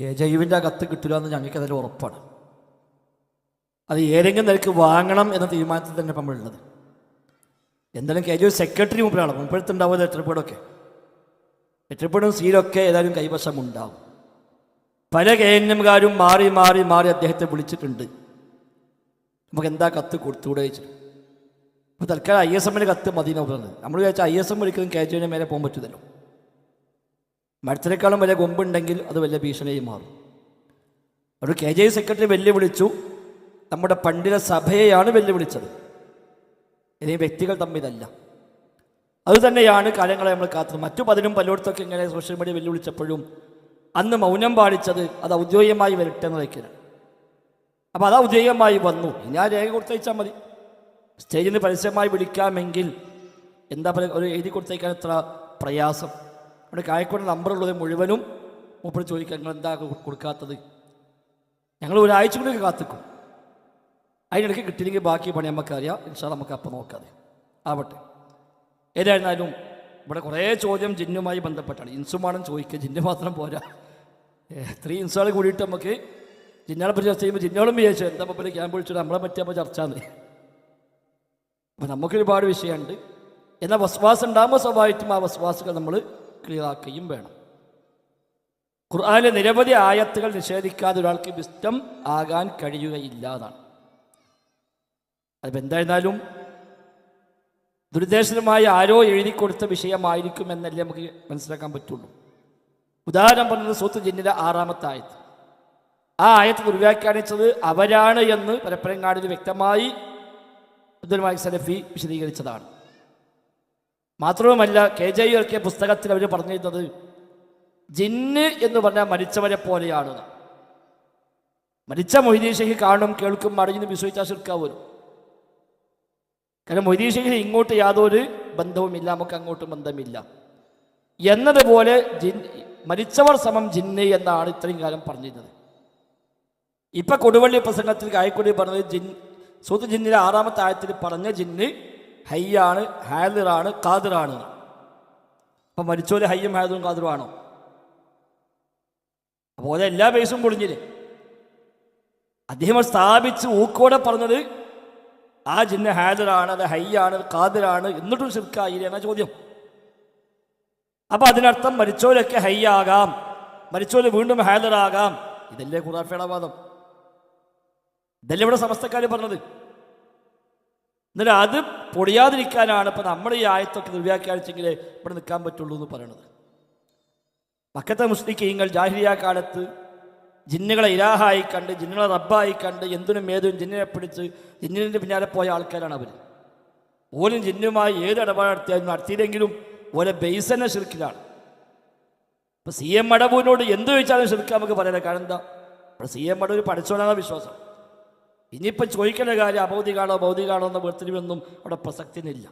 K ജൈവിന്റെ കത്ത് കിട്ടില്ല എന്ന് ഞങ്ങൾക്ക് അതിൽ ഉറപ്പാണ്. അത് ഏതെങ്കിലും നിലയ്ക്ക് വാങ്ങണം എന്ന തീരുമാനത്തിൽ തന്നെ നമ്മളുള്ളത്. എന്തായാലും കെ ജെ സെക്രട്ടറി മുമ്പിലാണ്. മുമ്പെടുത്തുണ്ടാവുമല്ലോ എത്രപ്പേടൊക്കെ എത്രപ്പേടും സീലൊക്കെ ഏതായാലും കൈവശം ഉണ്ടാവും പല കെ എൻ എംകാരും മാറി മാറി മാറി അദ്ദേഹത്തെ വിളിച്ചിട്ടുണ്ട്. നമുക്ക് എന്താ കത്ത് കൊടുത്തുകൂടെ വെച്ചിട്ട് അപ്പോൾ തൽക്കാലം ഐ എസ് എമ്മിന്റെ കത്ത് മതി നോക്കുന്നത് നമ്മൾ വിചാരിച്ചാൽ ഐ എസ് എം ഒരിക്കലും കെ ജെയുടെ മേലെ പോകാൻ പറ്റില്ലല്ലോ മരത്തിനേക്കാളും വലിയ കൊമ്പുണ്ടെങ്കിൽ അത് വലിയ ഭീഷണിയായി മാറും. ഒരു കെ ജെ സെക്രട്ടറി വെല്ലുവിളിച്ചു. നമ്മുടെ പണ്ഡിത സഭയെയാണ് വെല്ലുവിളിച്ചത്. ഇനി വ്യക്തികൾ തമ്മിലല്ല അതുതന്നെയാണ് കാര്യങ്ങളെ നമ്മൾ കാത്തത് മറ്റു പതിനും പലയിടത്തൊക്കെ ഇങ്ങനെ സോഷ്യൽ മീഡിയ വെല്ലുവിളിച്ചപ്പോഴും അന്ന് മൗനം പാലിച്ചത് അത് ഔദ്യോഗികമായി വരട്ടെ എന്ന് അപ്പോൾ അത് ഔദ്യോഗികമായി വന്നു. ഇനി ആ രേഖ കൊടുത്തയച്ചാൽ മതി. സ്റ്റേജിൽ നിന്ന് പരസ്യമായി വിളിക്കാമെങ്കിൽ എന്താ പറയുക? ഒരു എഴുതി കൊടുത്തയക്കാൻ എത്ര പ്രയാസം. അവിടെ കായക്കോട് നമ്പറുള്ളത് മുഴുവനും മൂപ്പർ ചോദിക്കാൻ നിങ്ങൾ എന്താ കൊടുക്കാത്തത്? ഞങ്ങൾ ഒരാഴ്ച കൂടി കാത്തിക്കും. അതിനിടയ്ക്ക് കിട്ടിയില്ലെങ്കിൽ ബാക്കി പണി നമുക്കറിയാം ഇൻഷാ നമുക്ക് അപ്പം നോക്കാതെ ആവട്ടെ. ഏതായിരുന്നാലും ഇവിടെ കുറേ ചോദ്യം ജിന്നുമായി ബന്ധപ്പെട്ടാണ്. ഇൻസുമാണെന്ന് ചോദിക്കുക. ജിന്നു മാത്രം പോരാ. ത്രീ ഇൻസുകൾ കൂടിയിട്ട് നമുക്ക് ജിന്നാളെ പറ്റി ചർച്ച ചെയ്യുമ്പോൾ ജിന്നോളും വിചാരിച്ചു എന്താ ഇപ്പോൾ ക്യാമ്പ് വിളിച്ചിട്ട് നമ്മളെ പറ്റിയപ്പോൾ ചർച്ച എന്ന് അപ്പം നമുക്കൊരുപാട് വിഷയമുണ്ട്. എന്നാൽ വസ്വാസം ഉണ്ടാകുമ്പോൾ സ്വാഭാവികമായിട്ടും ആ വസ്വാസുകൾ നമ്മൾ ക്ലിയർ ആക്കുകയും വേണം. ഖുർആാനിലെ നിരവധി ആയത്തുകൾ നിഷേധിക്കാതെ ഒരാൾക്ക് വിസ്റ്റം ആകാൻ കഴിയുകയില്ല എന്നാണ് അതിപ്പോൾ എന്തായിരുന്നാലും ദുരുദ്ദേശനമായി ആരോ എഴുതി കൊടുത്ത വിഷയമായിരിക്കും എന്നല്ലേ നമുക്ക് മനസ്സിലാക്കാൻ പറ്റുള്ളൂ. ഉദാഹരണം പറഞ്ഞത് സൂത്ത് ജിന്നിലെ ആറാമത്തെ ആയത്ത്. ആ ആയത്ത് ദുർവ്യാഖ്യാനിച്ചത് അവരാണ് എന്ന് പരപ്പരങ്ങാടിൽ വ്യക്തമായി അബ്ദുൽ സലഫി വിശദീകരിച്ചതാണ്. മാത്രവുമല്ല കെ ജെ യു ഇറക്കിയ പുസ്തകത്തിൽ അവർ പറഞ്ഞിരുന്നത് ജിന്ന് എന്ന് പറഞ്ഞാൽ മരിച്ചവരെ പോലെയാണ്. മരിച്ച മൊയ്തീൻ ഷെയ്ഖ് കാണും കേൾക്കും മറിഞ്ഞു വിശ്വസിച്ചാൽ ശിർക്കാവൂരും. കാരണം മൊയ്തീൻ ഷെയ്ഖിന് ഇങ്ങോട്ട് യാതൊരു ബന്ധവുമില്ല നമുക്ക് അങ്ങോട്ടും ബന്ധമില്ല. എന്നതുപോലെ ജിൻ മരിച്ചവർ സമം ജിന്ന് എന്നാണ് ഇത്രയും കാലം പറഞ്ഞിരുന്നത്. ഇപ്പൊ കൊടുവള്ളി പ്രസംഗത്തിൽ കായക്കൊടി പറഞ്ഞത് ജിൻ സൂത്ത് ജിന്നിലെ ആറാമത്തെ ആയത്തിൽ പറഞ്ഞ ജിന്ന് ഹയ്യാണ് ഹാദിറാണ് കാതിറാണ് അപ്പൊ മരിച്ചോലെ ഹയ്യും ഹാദിറും കാതിറും ആണോ അപ്പോൾ എല്ലാ ബേസും പൊളിഞ്ഞില്ലേ? അദ്ദേഹം സ്ഥാപിച്ച് ഊക്കോടെ പറഞ്ഞത് ആ ജിന്ന ഹാദിറാണ് അത് ഹയ്യാണ് കാതിറാണ് എന്നിട്ടും ശിർക്കായില്ല എന്ന ചോദ്യം. അപ്പൊ അതിനർത്ഥം മരിച്ചോലൊക്കെ ഹയ്യാകാം മരിച്ചോൽ വീണ്ടും ഹാദിറാകാം. ഇതല്ലേ ഖുറാഫയുടെ വാദം ഇതല്ലേ ഇവിടെ സമസ്തക്കാർ പറഞ്ഞത്. എന്നിട്ട് അത് പൊടിയാതിരിക്കാനാണ് ഇപ്പം നമ്മൾ ഈ ആയത്തൊക്കെ ദുർവ്യാഖ്യാനിച്ചെങ്കിൽ ഇവിടെ നിൽക്കാൻ പറ്റുള്ളൂ എന്ന് പറയണത്. മക്കത്തെ മുസ്ലിക്കീങ്ങൾ ജാഹിരിയ കാലത്ത് ജിന്നുകളെ ഇരാഹായി കണ്ട് ജിന്നുകളെ റബ്ബായി കണ്ട് എന്തിനും ഏതും ജിന്നിനെ പിടിച്ച് ജിന്നിന്റെ പിന്നാലെ പോയ ആൾക്കാരാണ് അവർ ഓലും ജിന്നുമായി ഏത് ഇടപാട് നടത്തിയാലും നടത്തിയില്ലെങ്കിലും ഓലെ ബെയ്സന്നെ ശിർക്കിലാണ്. ഇപ്പം സി എം മടവൂരിനോട് എന്ത് ചോദിച്ചാലും ശിർക്കാൻ നമുക്ക് പറയാം കാരണം എന്താ? ഇവിടെ സി എം മടവൂർ പഠിച്ചോനാണ് വിശ്വാസം. ഇനിയിപ്പം ചോദിക്കേണ്ട കാര്യം അഭൗതികാണോ ഭൗതികാണോ എന്ന വേർതിരിവൊന്നും അവിടെ പ്രസക്തിനില്ല.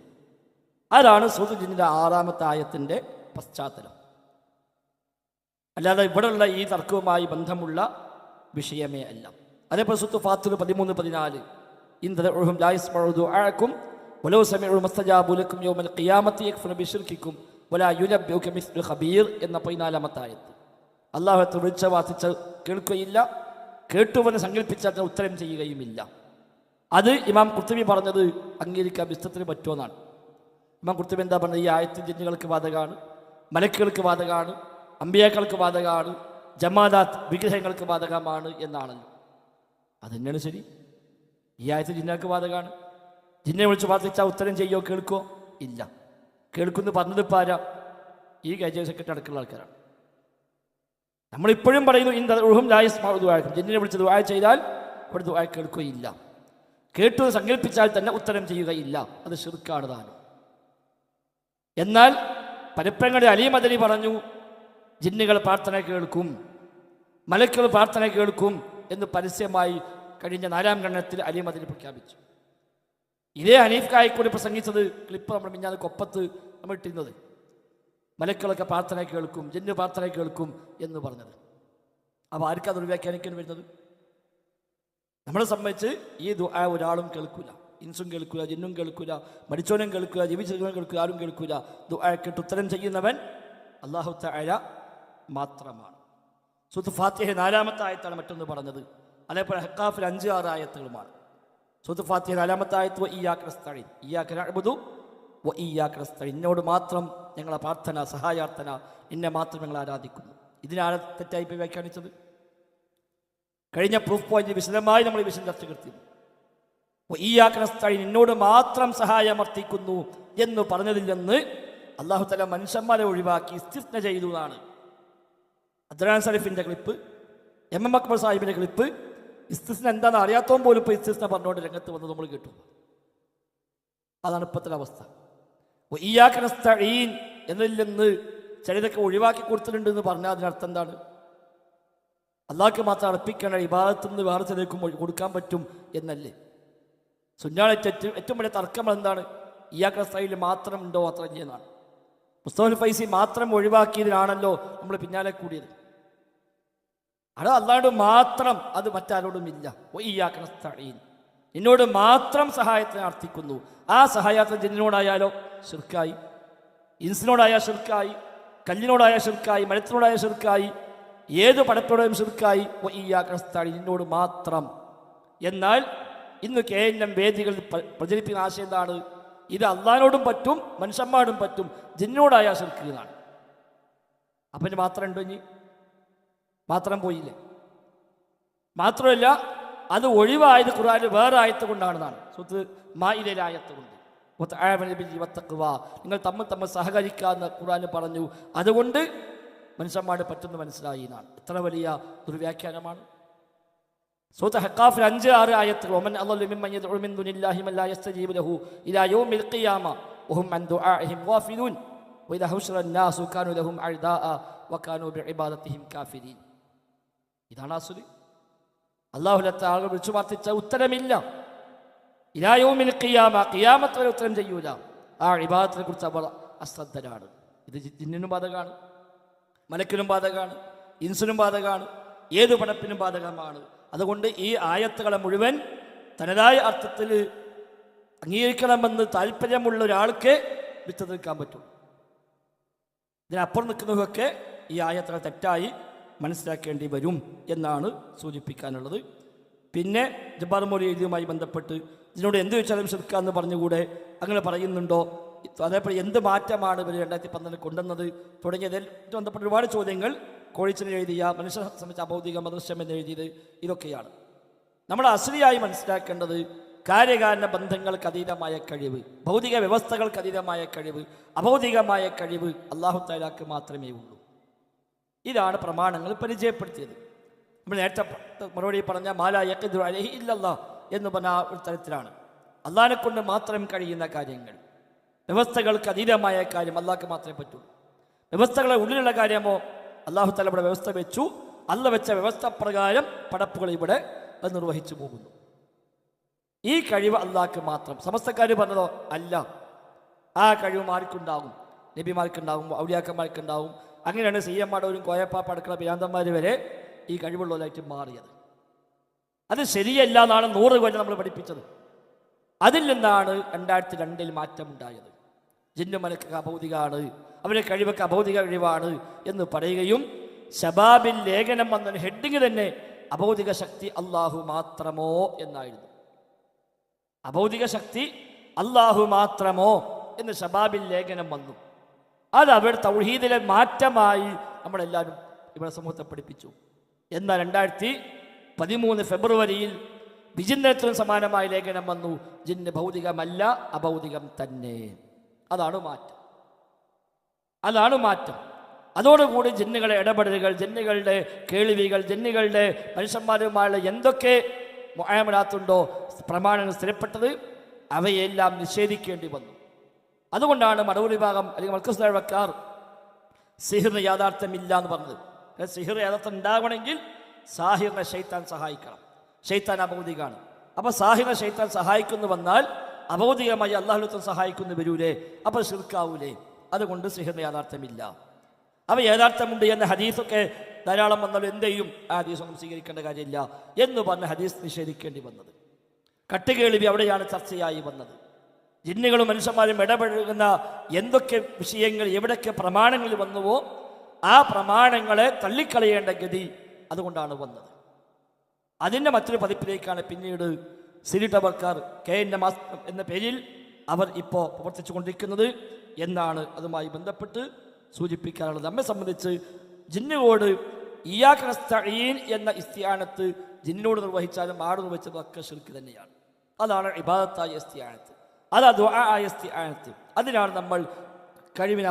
അതാണ് സൂതുജിന്റെ ആറാമത്തെ ആയത്തിന്റെ പശ്ചാത്തലം. അല്ലാതെ ഇവിടെയുള്ള ഈ തർക്കവുമായി ബന്ധമുള്ള വിഷയമേ അല്ല. അതേപോലെ സുത്തു ഫാത്തുൽ പതിമൂന്ന് പതിനാല്. ഇന്ദ്രഹും ആഴക്കും വലോ സമയം മസ്തജാബുലക്കും യോമൽ ഖിയാമത്തി യക്ഫുന ബിശിർക്കിക്കും വലാ യുനബ്ബിയുക മിസ്ലു ഖബീർ എന്ന പതിനാലാമത്തെ ആയത്ത്. അള്ളാഹുത്തെ വിളിച്ച വാസിച്ച് കേൾക്കുകയില്ല കേട്ടുവനെ സങ്കല്പിച്ചാൽ ഉത്തരം ചെയ്യുകയുമില്ല. അത് ഇമാം കുർത്തുബി പറഞ്ഞത് അംഗീകരിക്കാൻ വിസ്തത്തിന് പറ്റുമെന്നാണ്. ഇമാം കുർത്തുബി എന്താ പറഞ്ഞത്? ഈ ആയത്തി ജിന്നുകൾക്ക് ബാധകമാണ് മലക്കുകൾക്ക് ബാധകമാണ് അമ്പിയാക്കൾക്ക് ബാധകമാണ് ജമാദാത്ത് വിഗ്രഹങ്ങൾക്ക് ബാധകമാണ് എന്നാണല്ലോ. അതുതന്നെയാണ് ശരി? ഈ ആയത്തിൽ ജിന്നക്ക് ബാധകമാണ് ജിന്നെ വിളിച്ച് പ്രാർത്ഥിച്ചാൽ ഉത്തരം ചെയ്യോ കേൾക്കോ ഇല്ല. കേൾക്കുന്നു പറഞ്ഞത് പാര ഈ ഗജ സെക്രട്ടറി അടക്കുള്ള ആൾക്കാരാണ്. നമ്മളിപ്പോഴും പറയുന്നു ഇന്ന് ഇന്നും ലായസ് ദുആക്കും. ജന്നിനെ വിളിച്ച് ദുആ ചെയ്താൽ ഇവിടെ ദുആ കേൾക്കുകയില്ല. കേട്ടു സങ്കല്പിച്ചാൽ തന്നെ ഉത്തരം ചെയ്യുകയില്ല. അത് ശിർക്കാണ് താനും. എന്നാൽ പരപ്പങ്ങളുടെ അലി മദനി പറഞ്ഞു ജിന്നുകൾ പ്രാർത്ഥന കേൾക്കും മലക്കുകൾ പ്രാർത്ഥന കേൾക്കും എന്ന് പരസ്യമായി കഴിഞ്ഞ നാലാം ഗണത്തിൽ അലി മദനി പ്രഖ്യാപിച്ചു. ഇതേ ഹനീഫ് കായക്കൂടി പ്രസംഗിച്ചത് ക്ലിപ്പ് നമ്മൾ മിഞ്ഞാന്ന് കൊപ്പത്ത് നമ്മൾ ഇട്ടിരുന്നത് മലക്കളൊക്കെ പ്രാർത്ഥന കേൾക്കും ജിന്ന് പ്രാർത്ഥന കേൾക്കും എന്ന് പറഞ്ഞത്. അപ്പോൾ ആർക്കാ ദുർവ്യാഖ്യാനിക്കാൻ വരുന്നത്? നമ്മളെ സംബന്ധിച്ച് ഈ ദുആ ഒരാളും കേൾക്കില്ല ഇൻസും കേൾക്കില്ല ജിന്നും കേൾക്കില്ല മരിച്ചോനും കേൾക്കുക ജീവിച്ചവനും കേൾക്കുക ആരും കേൾക്കൂല. ദുആ കേട്ട് ഉത്തരം ചെയ്യുന്നവൻ അള്ളാഹു തായ മാത്രമാണ്. സുത്ത് ഫാത്തിഹ നാലാമത്തെ ആയത്താണ് മറ്റൊന്ന് പറഞ്ഞത്. അതേപോലെ ഹക്കാഫിൽ അഞ്ച് ആറ് ആയത്തുകളുമാണ്. സുത്ത് ഫാത്തിഹ നാലാമത്തെ ആയത്ത് ഇയാക്രസ്തഴി ഈ വ ഇയാക്രസ്തഴി എന്നോട് മാത്രം ഞങ്ങളെ പ്രാർത്ഥന സഹായാർത്ഥന എന്നെ മാത്രം ഞങ്ങൾ ആരാധിക്കുന്നു. ഇതിനാണ് തെറ്റായി പോയി വ്യാഖ്യാനിച്ചത്? കഴിഞ്ഞ പ്രൂഫ് പോയിന്റ് വിശദമായി നമ്മൾ വിഷയം ചർച്ച കൃത്യം ഈയാക്കനസ്ഥഴി എന്നോട് മാത്രം സഹായമർത്ഥിക്കുന്നു എന്ന് പറഞ്ഞതിൽ നിന്ന് അള്ളാഹു തല മനുഷ്യന്മാരെ ഒഴിവാക്കി ഇസ്തിസ്ന ചെയ്തു എന്നാണ്. അദ്രാൻ സലിഫിന്റെ ക്ലിപ്പ് എം എം അക്ബർ സാഹിബിന്റെ ക്ലിപ്പ് ഇസ്തിസ്ന എന്താണെന്ന് അറിയാത്തവൻ പോലും ഇപ്പോൾ ഇസ്തിസ്ന പറഞ്ഞുകൊണ്ട് രംഗത്ത് വന്ന് നമ്മൾ കേട്ടു. അതാണ് ഇപ്പോഴത്തെ അവസ്ഥ. ഈയാക്കനസ്ഥഴീൻ എന്നതിൽ നിന്ന് ചിലതൊക്കെ ഒഴിവാക്കി കൊടുത്തിട്ടുണ്ട് എന്ന് പറഞ്ഞാൽ അതിനർത്ഥം എന്താണ്? അള്ളാഹ്ക്ക് മാത്രം അർപ്പിക്കേണ്ട വിഭാഗത്തിൽ നിന്ന് വേറെ ചിലർക്കും കൊടുക്കാൻ പറ്റും എന്നല്ലേ? സുന്നാളെ ഏറ്റവും ഏറ്റവും വലിയ തർക്കം എന്താണ്? ഇയാക്ക സ്റ്റൈലിൽ മാത്രം ഉണ്ടോ അത്ര ചെയ്യുന്നതാണ് മുസ്തഫൽ ഫൈസി മാത്രം ഒഴിവാക്കിയതിനാണല്ലോ നമ്മൾ പിന്നാലെ കൂടിയത്. അത് അല്ലാണ്ട് മാത്രം അത് മറ്റാരോടും ഇല്ല. ഇയാക്കണ സ്ഥഴീൻ എന്നോട് മാത്രം സഹായത്തിന് അർത്ഥിക്കുന്നു ആ സഹായത്തിന് ജനിനോടായാലോ ഷിർക്കായി ഇൻസിനോടായ ഷിർക്കായി കല്ലിനോടായ ഷിർക്കായി മരത്തിനോടായ ഷിർക്കായി ഏത് പടത്തോടെയും ഷിർക്കായി ഈയാക്കണസ്ഥാടി നിന്നോട് മാത്രം. എന്നാൽ ഇന്ന് കെ എൻ എം വേദികളിൽ പ്ര- പ്രചരിപ്പിക്കുന്ന ആശയം എന്താണ്? ഇത് അള്ളഹാനോടും പറ്റും മനുഷ്യന്മാരോടും പറ്റും. ജിന്നോടായ ശിർക്ക് എന്നാണ്. അപ്പം മാത്രം ഉണ്ടോ ഇനി? മാത്രം പോയില്ലേ? മാത്രമല്ല അത് ഒഴിവായത് ഖുറാനിൽ വേറെ ആയത്ത് കൊണ്ടാണെന്നാണ് സുഹൃത്ത് മായിലെ കൊണ്ട് നിങ്ങൾ തമ്മിൽ തമ്മിൽ സഹകരിക്കാന്ന് ഖുറാന് പറഞ്ഞു. അതുകൊണ്ട് മനുഷ്യന്മാട് പറ്റുന്ന മനസ്സിലായി എന്നാണ്. എത്ര വലിയ ദുർവ്യാഖ്യാനമാണ് സൂത്ത ഹക്കാഫിൽ അഞ്ച് ആറ് ആയത്തുകൾ. ഇതാണ് ആസുരി അള്ളാഹുലത്തെ ആളുകൾ വിളിച്ചു പ്രാർത്ഥിച്ച ഉത്തരമില്ല. ഇലായോമിൽ ഖിയാമ ഖിയാമത്ത് വരെ ഉത്തരം ചെയ്യൂല. ആ വിഭാഗത്തിനെ കുറിച്ച് അവർ അശ്രദ്ധരാണ്. ഇത് ജിന്നിനും ബാധകമാണ് മലക്കിനും ബാധകമാണ് ഇൻസിനും ബാധകമാണ് ഏത് പടപ്പിനും ബാധകമാണ്. അതുകൊണ്ട് ഈ ആയത്തുകളെ മുഴുവൻ തനതായ അർത്ഥത്തിൽ അംഗീകരിക്കണമെന്ന് താല്പര്യമുള്ള ഒരാൾക്ക് വിത്ത് നിൽക്കാൻ പറ്റും. ഇതിനപ്പുറം നിൽക്കുന്നതൊക്കെ ഈ ആയത്തുകൾ തെറ്റായി മനസ്സിലാക്കേണ്ടി വരും എന്നാണ് സൂചിപ്പിക്കാനുള്ളത്. പിന്നെ ജബ്ബാർ മൊഴിയുമായി ബന്ധപ്പെട്ട് ഇതിനോട് എന്ത് ചോദിച്ചാലും എന്ന് പറഞ്ഞുകൂടെ? അങ്ങനെ പറയുന്നുണ്ടോ? അതേപോലെ എന്ത് മാറ്റമാണ് ഇവർ രണ്ടായിരത്തി പന്ത്രണ്ടിൽ കൊണ്ടുവന്നത്? തുടങ്ങിയതിൽ ബന്ധപ്പെട്ട ഒരുപാട് ചോദ്യങ്ങൾ കോഴിച്ചിന് എഴുതിയ മനുഷ്യ സംബന്ധിച്ച അഭൗതിക മദൃശ്യം എന്ന് എഴുതിയത് ഇതൊക്കെയാണ്. നമ്മൾ അശ്രീയായി മനസ്സിലാക്കേണ്ടത് കാര്യകാരണ ബന്ധങ്ങൾക്ക് അതീതമായ കഴിവ് ഭൗതിക വ്യവസ്ഥകൾക്ക് അതീതമായ കഴിവ് അഭൗതികമായ കഴിവ് അള്ളാഹു താലാക്ക് മാത്രമേ ഉള്ളൂ. ഇതാണ് പ്രമാണങ്ങൾ പരിചയപ്പെടുത്തിയത്. നമ്മൾ നേരത്തെ മറുപടി പറഞ്ഞ മാല യഖിദു അലൈഹി ഇല്ലല്ലാ എന്ന് പറഞ്ഞ ഒരു തരത്തിലാണ്. അള്ളാഹിനെ കൊണ്ട് മാത്രം കഴിയുന്ന കാര്യങ്ങൾ. വ്യവസ്ഥകൾക്ക് അതീതമായ കാര്യം അള്ളാഹ്ക്ക് മാത്രമേ പറ്റുള്ളൂ വ്യവസ്ഥകളെ ഉള്ളിലുള്ള കാര്യമോ അള്ളാഹു തല ഇവിടെ വ്യവസ്ഥ വെച്ചു. അല്ല വെച്ച വ്യവസ്ഥ പ്രകാരം പടപ്പുകൾ ഇവിടെ നിർവഹിച്ചു പോകുന്നു. ഈ കഴിവ് അള്ളാഹ്ക്ക് മാത്രം. സമസ്തക്കാർ പറഞ്ഞതോ അല്ല. ആ കഴിവ് മാർക്കുണ്ടാകും നബിമാർക്കുണ്ടാകും ഔലിയാക്കന്മാർക്കുണ്ടാകും അങ്ങനെയാണ് സി എം മാടവരും കോയപ്പാപ്പ അടുക്കള ഭ്രാന്തന്മാർ വരെ ഈ കഴിവുള്ളവരായിട്ട് മാറിയത്. അത് ശരിയല്ല എന്നാണ് നൂറ് കൊല്ലം നമ്മൾ പഠിപ്പിച്ചത്. അതിൽ നിന്നാണ് രണ്ടായിരത്തി രണ്ടിൽ മാറ്റമുണ്ടായത്. ജിന്നു മലക്ക് അഭൗതികമാണ് അവരെ കഴിവൊക്കെ അഭൗതിക കഴിവാണ് എന്ന് പറയുകയും ശബാബിൽ ലേഖനം വന്ന ഹെഡിങ് തന്നെ അഭൗതിക ശക്തി അള്ളാഹു മാത്രമോ എന്നായിരുന്നു. അഭൗതിക ശക്തി അള്ളാഹു മാത്രമോ എന്ന് ശബാബിൽ ലേഖനം വന്നു. അത് അവരുടെ തൗഹീദിലെ മാറ്റമായി നമ്മളെല്ലാവരും ഇവിടെ സമൂഹത്തെ പഠിപ്പിച്ചു. എന്നാൽ രണ്ടായിരത്തി പതിമൂന്ന് ഫെബ്രുവരിയിൽ വിചിന്തനത്തിനും സമാനമായ ലേഖനം വന്നു ജിന്ന് ഭൗതികമല്ല അഭൗതികം തന്നെ. അതാണ് മാറ്റം. അതാണ് മാറ്റം. അതോടുകൂടി ജിന്നുകളെ ഇടപെടലുകൾ ജിന്നുകളുടെ കേൾവികൾ ജിന്നുകളുടെ മനുഷ്യന്മാരുമായുള്ള എന്തൊക്കെ മായമിടാത്തുണ്ടോ പ്രമാണങ്ങൾ സ്ഥിരപ്പെട്ടത് അവയെല്ലാം നിഷേധിക്കേണ്ടി വന്നു. അതുകൊണ്ടാണ് മടവൂർ വിഭാഗം അല്ലെങ്കിൽ മൽക്കസ് വക്കാർ സിഹിറിന് യാഥാർത്ഥ്യമില്ല എന്ന് പറഞ്ഞത് സിഹിർ യാഥാർത്ഥ്യം ഉണ്ടാകണമെങ്കിൽ സാഹിറിനെ ഷെയ്ത്താൻ സഹായിക്കണം. ഷെയ്ത്താൻ അഭൗതികമാണ് അപ്പോൾ സാഹിറിനെ ഷെയ്ത്താൻ സഹായിക്കുന്നു വന്നാൽ അഭൗതികമായി അള്ളാഹുലത്വം സഹായിക്കുന്നു വരൂലേ? അപ്പോൾ ശിർക്കാവൂലേ? അതുകൊണ്ട് സിഹിറിന് യാഥാർത്ഥ്യമില്ല. അവ യഥാർത്ഥമുണ്ട് എന്ന ഹദീസൊക്കെ ധാരാളം വന്നാൽ എന്തെയും ആ ആ ഹദീസൊന്നും സ്വീകരിക്കേണ്ട കാര്യമില്ല എന്ന് പറഞ്ഞ ഹദീസ് നിഷേധിക്കേണ്ടി വന്നത്. കട്ടുകേളിവി അവിടെയാണ് ചർച്ചയായി വന്നത്. ജിന്നുകളും മനുഷ്യന്മാരും ഇടപഴകുന്ന എന്തൊക്കെ വിഷയങ്ങൾ എവിടൊക്കെ പ്രമാണങ്ങൾ വന്നുവോ ആ പ്രമാണങ്ങളെ തള്ളിക്കളയേണ്ട ഗതി അതുകൊണ്ടാണ് വന്നത്. അതിന്റെ മറ്റൊരു പതിപ്പിലേക്കാണ് പിന്നീട് സിരി ടബർക്കാർ കെ എൻ നമാസ് എന്ന പേരിൽ അവർ ഇപ്പോൾ പ്രവർത്തിച്ചു കൊണ്ടിരിക്കുന്നത് എന്നാണ് അതുമായി ബന്ധപ്പെട്ട് സൂചിപ്പിക്കാനുള്ളത്. നമ്മെ സംബന്ധിച്ച് ജിന്നുകോട് ഇയാക്കനസ്തീൻ എന്ന ഇസ്തിയാനത്ത് ജിന്നോട് നിർവഹിച്ചാലും ആട് നിർവഹിച്ചതും ഒക്കെ ശിർക്ക് തന്നെയാണ്. അതാണ് ഇബാദത്തായ ഇസ്തിയാനത്ത്. അത് അതിനാണ് നമ്മൾ കഴിവിന